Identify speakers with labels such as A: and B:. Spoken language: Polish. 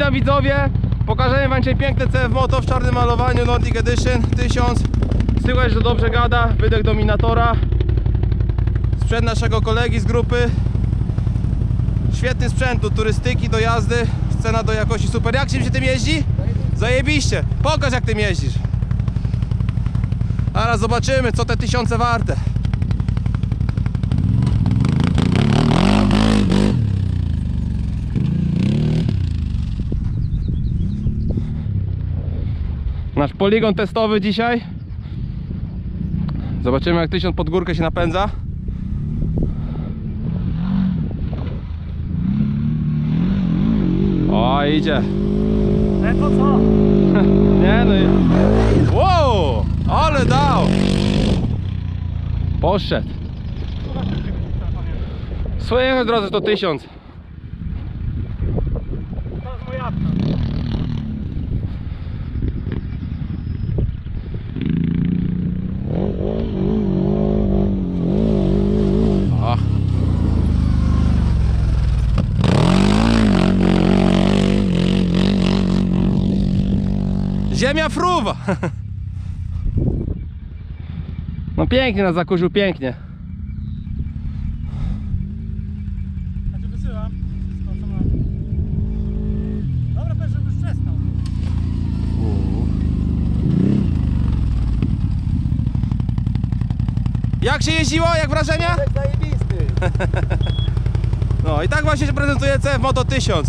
A: Witam widzowie, pokażemy wam dzisiaj piękne CF Moto w czarnym malowaniu Nordic Edition 1000 Słychać, że dobrze gada, wydech Dominatora. Sprzęt naszego kolegi z grupy. Świetny sprzęt do turystyki, do jazdy. Cena do jakości super, jak się tym jeździ? Zajebiście, pokaż jak tym jeździsz. Zaraz zobaczymy co te tysiące warte Nasz poligon testowy dzisiaj. Zobaczymy jak tysiąc pod górkę się napędza. O, idzie.
B: E, to co?
A: Nie no. Wow! Ale dał! Poszedł. Słychać drodzy to tysiąc. Ziemia fruwa! No pięknie nas zakurzył, pięknie.
B: Znaczy wysyłam. Wszystko co mam. Dobra, pewnie żeby już przestał.
A: Jak się jeździło? Jak wrażenia?
C: Zajebisty.
A: No i tak właśnie się prezentuje CF Moto 1000.